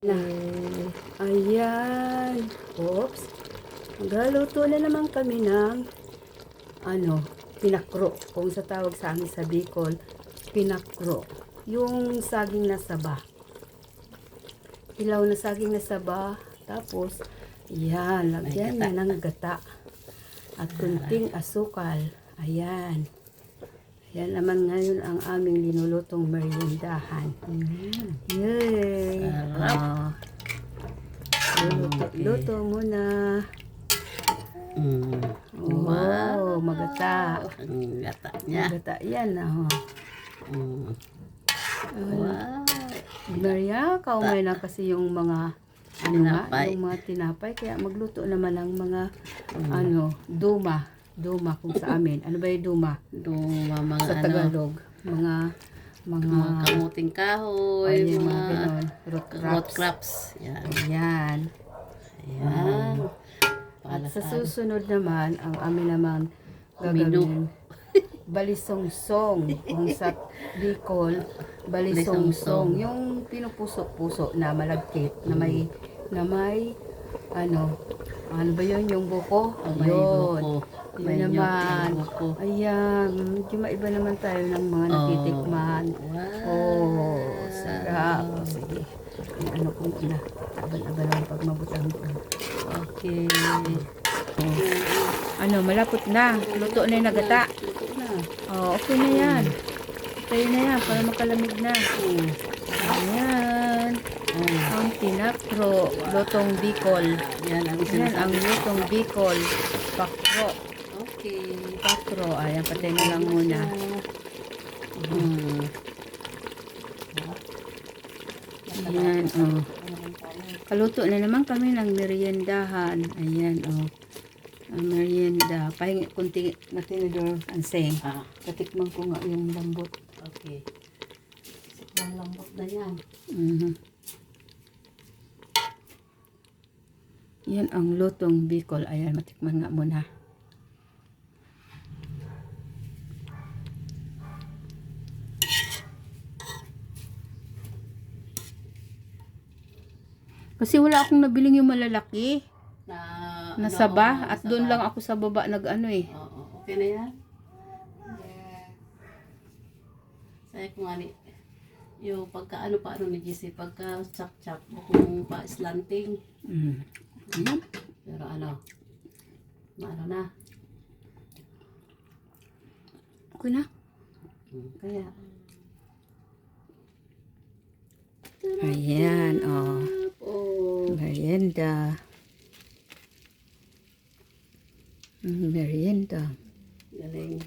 Na. Ayan. Oops. Maghaluto na naman kami ng ano, pinakro. Kung sa tawag sa amin sa Bicol, pinakro. Yung saging na saba. Ilaw na saging na saba. Tapos, yan, lagyan na ng gata. At kunting asukal. Ayan. Yan naman ngayon ang aming linulutong meriendahan. Yay! Sarap. Ah. Luto, Okay. luto muna. Mm. Wow, magata. Ang gata niya. Magata yan ah. Mm. Uh, Wow. Maria, kaumay na kasi yung mga ano nga, Tinapay. yung mga tinapay. Kaya magluto naman ng mga ano, duma. Duma kung sa amin. Ano ba yung duma? Duma mga Sa ano, Tagalog. Mga, mga, mga kamuting kahoy, ay, yung mga mga. Root root crops. crops. Yan. Ayan. Ayan. At Para sa susunod naman, ang amin naman gagawin, balisong-song. Kung sa Bicol, balisong-song. Yung pinupuso-puso na malagkit, na may, na may, ano, ano ba yun, yung buko? Oh, yun. buko. Yun May naman. buko. Ayan, medyo maiba naman tayo ng mga Oh. natitikman. Wow. Oh, sarap. Sige. Yung ano kong ina. Aban-aban pag mabutang ko. Okay. Ano, malapot na. Luto na yung nagata. Na. Oh, okay na yan. Okay na yan para makalamig na. Ayan. Mm. Ang tinapro. Lutong Bicol. Yan ang Yan ang sinasabi. lutong Bicol. Pakro. Okay. Pakro. Ayan, patay na lang muna. Mm. Ayan, oh. Kaluto na naman kami ng meriendahan. Ayan, oh. Ang merienda. Pahingi kunti na tinidor ang seng. Ah, Katikman ko nga yung lambot. okay. Sobrang lambot na yan. Mhm. Yan ang lutong Bicol. Ayan, matikman nga muna. Kasi wala akong nabiling yung malalaki Na, na ano, saba na at doon lang ako sa baba nag-ano eh. Oo, okay na yan? Sabi ko nga ni, yung pagka ano pa ano ni JC, pagka chak chak, kung pa slanting. Mm. Ayan. Pero ano, maano na. Okay na. Hmm, Kaya, Ayan, oh. oh, Merienda. Mm, merienda. galing.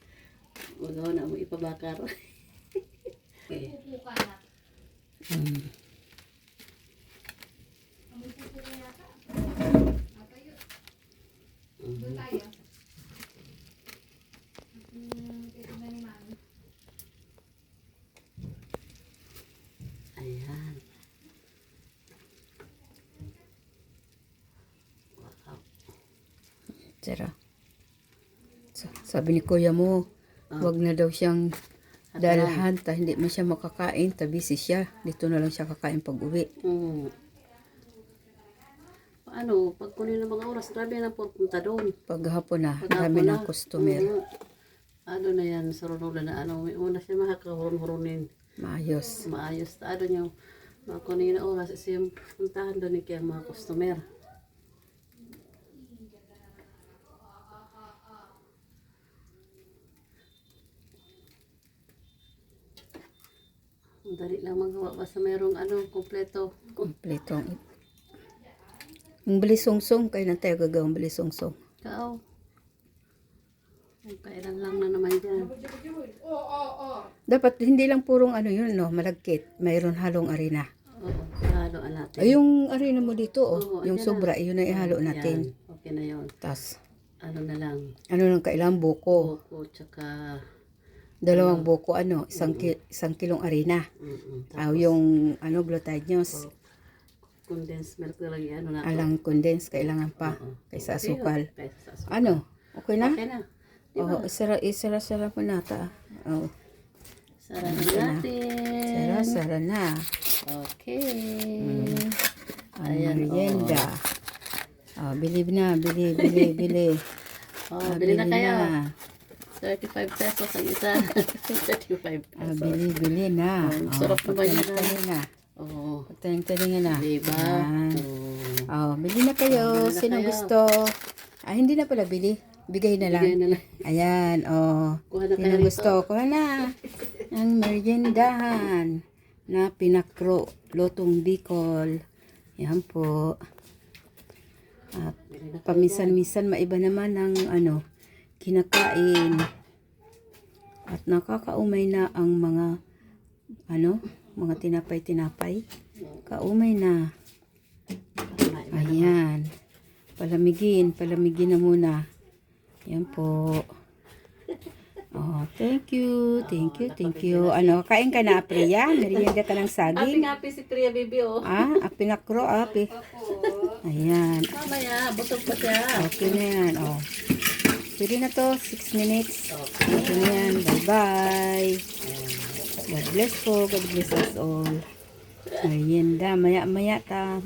Magawa na mo ipabakar. okay. Mm. Ayan. Wow. Tara. Sa- Sabi ni kuya mo, wag na daw siyang dalhan, ta hindi man siya makakain, ta busy siya. Dito na lang siya kakain pag uwi. Hmm. Paano, pag kunin ng mga oras, grabe na po punta doon. Pag hapon na, Pag dami hapon ng customer. Oo. ano na yan, sa Ronula na ano, may una siya makakahurun-hurunin. Maayos. Maayos. Ta, ano niyo, mga kunin na oras, kasi yung puntahan doon ni kaya mga customer. Ang dali lang magawa basta mayroong ano, kompleto. Kompletong. Ang balisong-song, kayo na tayo gagawang balisong-song. Kao. Kailan lang na naman dyan. Dapat hindi lang purong ano yun, no, malagkit. Mayroon halong arena. Oo, haluan natin. Ay, yung arena mo dito, oh, Oo, yung sobra, yun na ihalo natin. Yan, okay na yun. Tas, Ano na lang, ano nang kailangan buko? buko, tsaka, Dalawang buko, ano, isang, ki- isang kilong arena. mm Ah, yung ano, glutathione, condensed milk na lang yan, ano na. to. alang condense, kailangan pa, Oo. kaysa Okay yun, asukal. Kaysa sa asukal. Ano, okay na? Okay na. Di ba? Oo, isara, isara, sara po nata. Oh, Sarap natin. sara, sara na. Okay. Mm. merienda. Oh, bili na, bili, bili, bili. Oh, Ah, bili na kayo. 35 pesos ang isa. 35 Ah, pesos. bili, bili na. Oh, sarap naman yan, ah. Taling na. Oo. Taling taling na. Diba? Yan. Oo. Oh, bili na kayo. Bili na Sino kayo. gusto? Ah, hindi na pala bili. Bigay na lang. Bigay na lang. Ayan, oh. Kuha na Sino gusto? Kuha na. Ang meriendahan na pinakro, lotong bicol. Yan po. At paminsan-minsan maiba naman ang ano, kinakain. At nakakaumay na ang mga ano, mga tinapay-tinapay. Kaumay na. Ayan. Palamigin, palamigin na muna. Yan po. Oh, thank you, thank you, thank you. Ano, kain ka na, Priya? Merienda ka ng saging? happy si Priya Bibi oh. Ah, api na kro, api. Ayan. Mamaya, butog pa siya. Okay na yan, oh. Pwede na to, 6 minutes. Okay. Okay na yan, bye-bye. God bless po, God bless us all. Merienda, maya-maya ta.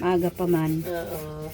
Maaga pa man. Oo.